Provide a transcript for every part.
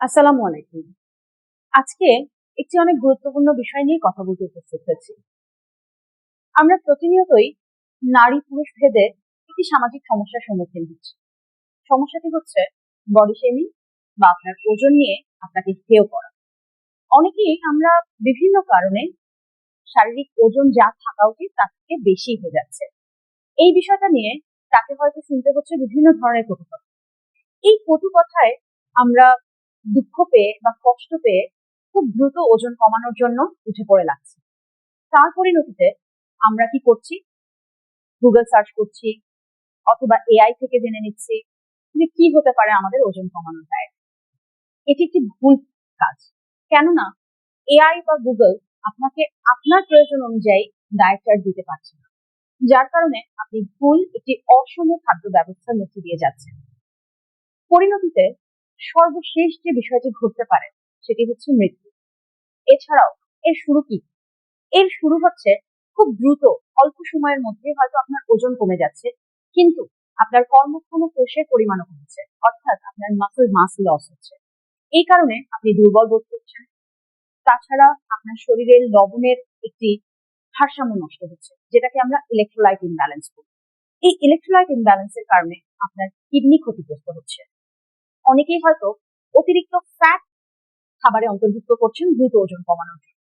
আসসালামু আলাইকুম। আজকে একটি অনেক গুরুত্বপূর্ণ বিষয় নিয়ে কথা বলতে উপস্থিত হয়েছি। আমরা প্রতিনিয়তই নারী পুরুষ ভেদে একটি সামাজিক সমস্যার সম্মুখীন হচ্ছি। সমস্যাটি হচ্ছে বডি শেমিং বা আপনার ওজন নিয়ে আপনাকে হেয় করা অনেকেই আমরা বিভিন্ন কারণে শারীরিক ওজন যা থাকা উচিত তার থেকে বেশি হয়ে যাচ্ছে। এই বিষয়টা নিয়ে তাকে হয়তো শুনতে হচ্ছে বিভিন্ন ধরনের কটু কথা এই কটু কথায় আমরা দুঃখ পেয়ে বা কষ্ট পেয়ে খুব দ্রুত ওজন কমানোর জন্য উঠে পড়ে লাগছে। তার পরিণতিতে আমরা কি করছি? গুগল সার্চ করছি, অথবা এআই থেকে জেনে নিচ্ছি যে কি হতে পারে আমাদের ওজন কমানোর ডায়েট এটি একটি ভুল কাজ। কেননা এআই বা গুগল আপনাকে আপনার প্রয়োজন অনুযায়ী ডায়েট চার্ট দিতে পারছে না। যার কারণে আপনি ভুল একটি অসম খাদ্য ব্যবস্থার মধ্যে দিয়ে যাচ্ছেন। পরিণতিতে সর্বশেষ যে বিষয়টি ঘটতে পারে, সেটি হচ্ছে মৃত্যু। এছাড়াও, এর শুরু কি? এর শুরু হচ্ছে খুব দ্রুত, অল্প সময়ের মধ্যে হয়তো আপনার ওজন কমে যাচ্ছে, কিন্তু আপনার কর্মক্ষম কোষের পরিমাণও কমছে, অর্থাৎ আপনার মাসেল মাস লস হচ্ছে। এই কারণে আপনি দুর্বল বোধ করছেন। তাছাড়া আপনার শরীরের লবণের একটি ভারসাম্য নষ্ট হচ্ছে, যেটাকে আমরা ইলেকট্রোলাইট ইমব্যালেন্স বলি। এই ইলেকট্রোলাইট ইমব্যালেন্সের কারণে আপনার কিডনি ক্ষতিগ্রস্ত হচ্ছে। অনেকেই হয়তো অতিরিক্ত ফ্যাট খাবারে অন্তর্ভুক্ত করছেন দ্রুত ওজন কমানোর জন্য।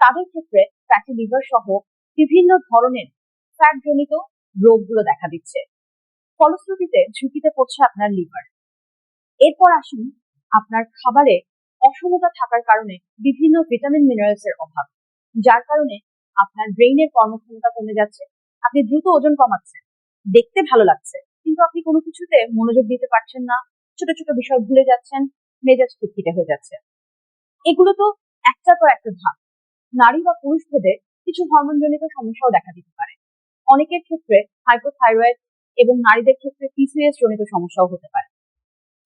তাদের ক্ষেত্রে ফ্যাটি লিভার সহ বিভিন্ন ধরনের ফ্যাট জনিত রোগগুলো দেখা দিচ্ছে। ফলশ্রুতিতে ঝুঁকিতে পড়ছে আপনার লিভার এরপর আসুন আপনার খাবারে অসমতা থাকার কারণে বিভিন্ন ভিটামিন মিনারেলস এর অভাব, যার কারণে আপনার ব্রেইনের কর্মক্ষমতা কমে যাচ্ছে, আপনি দ্রুত ওজন কমাচ্ছেন, দেখতে ভালো লাগছে, কিন্তু আপনি কোনো কিছুতে মনোযোগ দিতে পারছেন না ছোট ছোট বিষয় ভুলে যাচ্ছেন, মেজাজ খিটখিটে হয়ে যাচ্ছে। এগুলো তো একটা পর একটা ধাপ। নারী বা পুরুষ ভেদে কিছু হরমোনজনিত সমস্যাও দেখা দিতে পারে। অনেকের ক্ষেত্রে হাইপোথাইরয়েড এবং নারীদের ক্ষেত্রে পিসিএস জনিত সমস্যাও হতে পারে।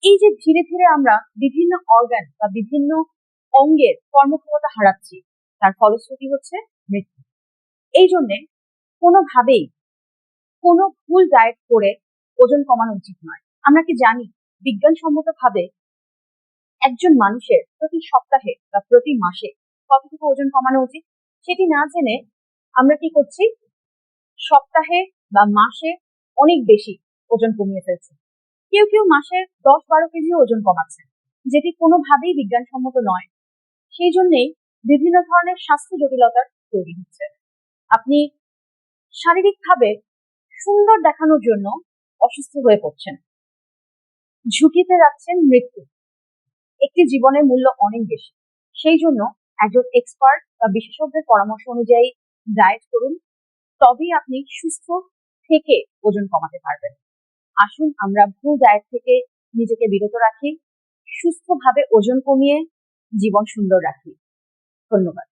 এই যে ধীরে ধীরে আমরা বিভিন্ন অর্গান বা বিভিন্ন অঙ্গের কর্মক্ষমতা হারাচ্ছি, তার ফলশ্রুতি হচ্ছে মৃত্যু। এই জন্যে কোনোভাবেই কোনো ভুল ডায়েট করে ওজন কমানো উচিত নয়। আমরা কি জানি বিজ্ঞানসম্মত ভাবে একজন মানুষের প্রতি সপ্তাহে বা প্রতি মাসে কতটুকু ওজন কমানো উচিত সেটি না জেনে আমরা কি করছি? সপ্তাহে বা মাসে অনেক বেশি ওজন কমিয়ে ফেলছি। কেউ কেউ মাসে দশ বারো কেজি ওজন কমাচ্ছে, যেটি কোনোভাবেই বিজ্ঞানসম্মত নয়। সেই জন্যেই বিভিন্ন ধরনের স্বাস্থ্য জটিলতার তৈরি হচ্ছে। আপনি শারীরিকভাবে সুন্দর দেখানোর জন্য অসুস্থ হয়ে পড়ছেন। ঝুঁকিতে রাখছেন মৃত্যু। একটি জীবনের মূল্য অনেক বেশি। সেই জন্য একজন এক্সপার্ট বা বিশেষজ্ঞের পরামর্শ অনুযায়ী ডায়েট করুন, তবেই আপনি সুস্থ থেকে ওজন কমাতে পারবেন। আসুন আমরা ভুল ডায়েট থেকে নিজেকে বিরত রাখি, সুস্থভাবে ওজন কমিয়ে জীবন সুন্দর রাখি। ধন্যবাদ।